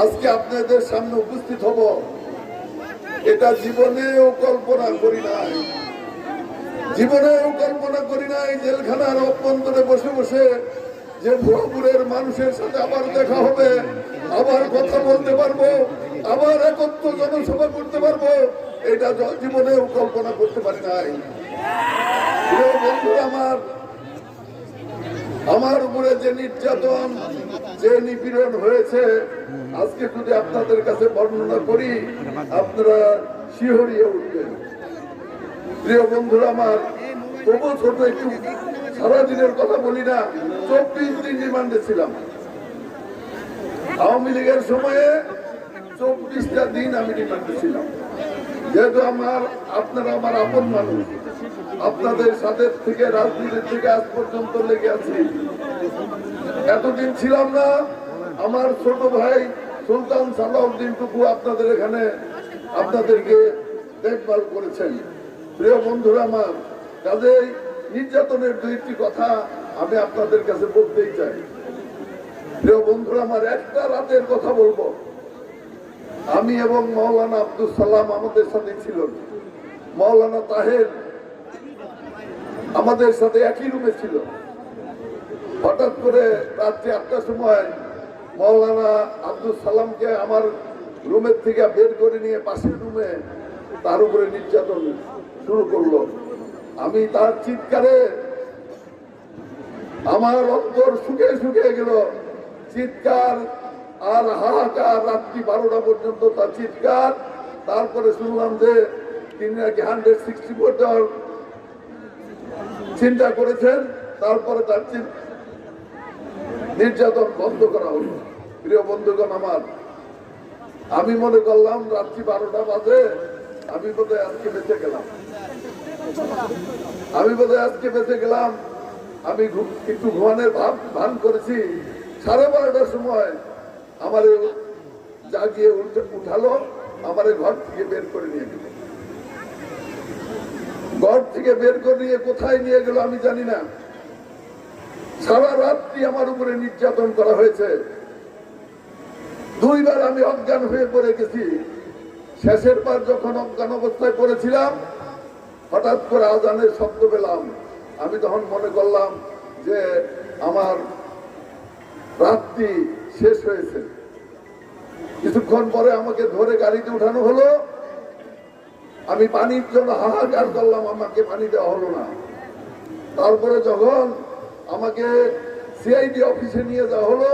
আজকে আপনাদের সামনে উপস্থিত হব। এটা জীবনেও কল্পনা করি নাই। জীবনেও কল্পনা করি নাই জেলখানার অভ্যন্তরে বসে বসে যে ভুয়াপুরের মানুষের সাথে আবার দেখা হবে, আবার কথা বলতে পারব, আবার একত্র জনসভা করতে পারব, এটা জীবনেও কল্পনা করতে পারি নাই। বন্ধুরা আমার আমার উপরে যে নির্যাতন, যে নিপীড়ন হয়েছে, আজকে যদি আপনাদের কাছে বর্ণনা করি, আপনারা শিহরিয়ে উঠবেন। প্রিয় বন্ধুরা আমার, তবু ছোট একটু, সারাদিনের কথা বলি না, চব্বিশ দিন রিমান্ডে ছিলাম। আওয়ামী লীগের সময়ে চব্বিশটা দিন আমি রিমান্ডে ছিলাম। যেহেতু আমার, আপনারা আমার আপন মানুষ। আপনাদের সাথে থেকে, রাজনীতির থেকে আজ পর্যন্ত লেগে আছি। এতদিন ছিলাম না, আমার ছোট ভাই সুলতান সালাউদ্দিন টুকু আপনাদের এখানে আপনাদেরকে দেখভাল করেছেন। প্রিয় বন্ধুরা আমার, কাজেই নির্যাতনের দুইটি কথা আমি আপনাদের কাছে বলতেই চাই। প্রিয় বন্ধুরা আমার, একটা রাতের কথা বলব। আমি এবং মৌলানা আব্দুল সালাম আমাদের সাথে ছিলেন। মৌলানা তাহের আমাদের সাথে একই রুমে ছিল। হঠাৎ করে রাত্রি আটটার সময় মৌলানা আব্দুল সালামকে আমার রুমের থেকে বের করে নিয়ে পাশের রুমে তার উপরে নির্যাতন শুরু করল। আমি তার চিৎকারে আমার অন্তর শুকে শুকে গেল। চিৎকার আর হাহাকার রাত্রি বারোটা পর্যন্ত তার চিৎকার। তারপরে শুনলাম যে তিনি নাকি হান্ড্রেড সিক্সটি ফোর চিন্তা করেছেন, তারপরে তার নির্যাতন বন্ধ করা হলো। প্রিয় বন্ধুগণ আমার, আমি মনে করলাম রাত্রি বারোটা বাজে, আমি বোধহয় আজকে বেঁচে গেলাম। আমি বোধহয় আজকে বেঁচে গেলাম। আমি একটু ঘুমানোর ভাব ভান করেছি। সাড়ে বারোটার সময় আমার জাগিয়ে উঠে উঠালো, আমার ঘর থেকে বের করে নিয়ে গেল। ঘর থেকে বের করে নিয়ে কোথায় নিয়ে গেল আমি জানি না। সারা রাত্রি আমার উপরে নির্যাতন করা হয়েছে। দুইবার আমি অজ্ঞান হয়ে পড়ে গেছি। শেষের বার যখন অজ্ঞান অবস্থায় পড়েছিলাম, হঠাৎ করে আজানের শব্দ পেলাম। আমি তখন মনে করলাম যে আমার রাত্রি শেষ হয়েছে। কিছুক্ষণ পরে আমাকে ধরে গাড়িতে উঠানো হলো। আমি পানির জন্য হাহাকার করলাম, আমাকে পানি দেওয়া হলো না। তারপরে যখন আমাকে সিআইডি অফিসে নিয়ে যাওয়া হলো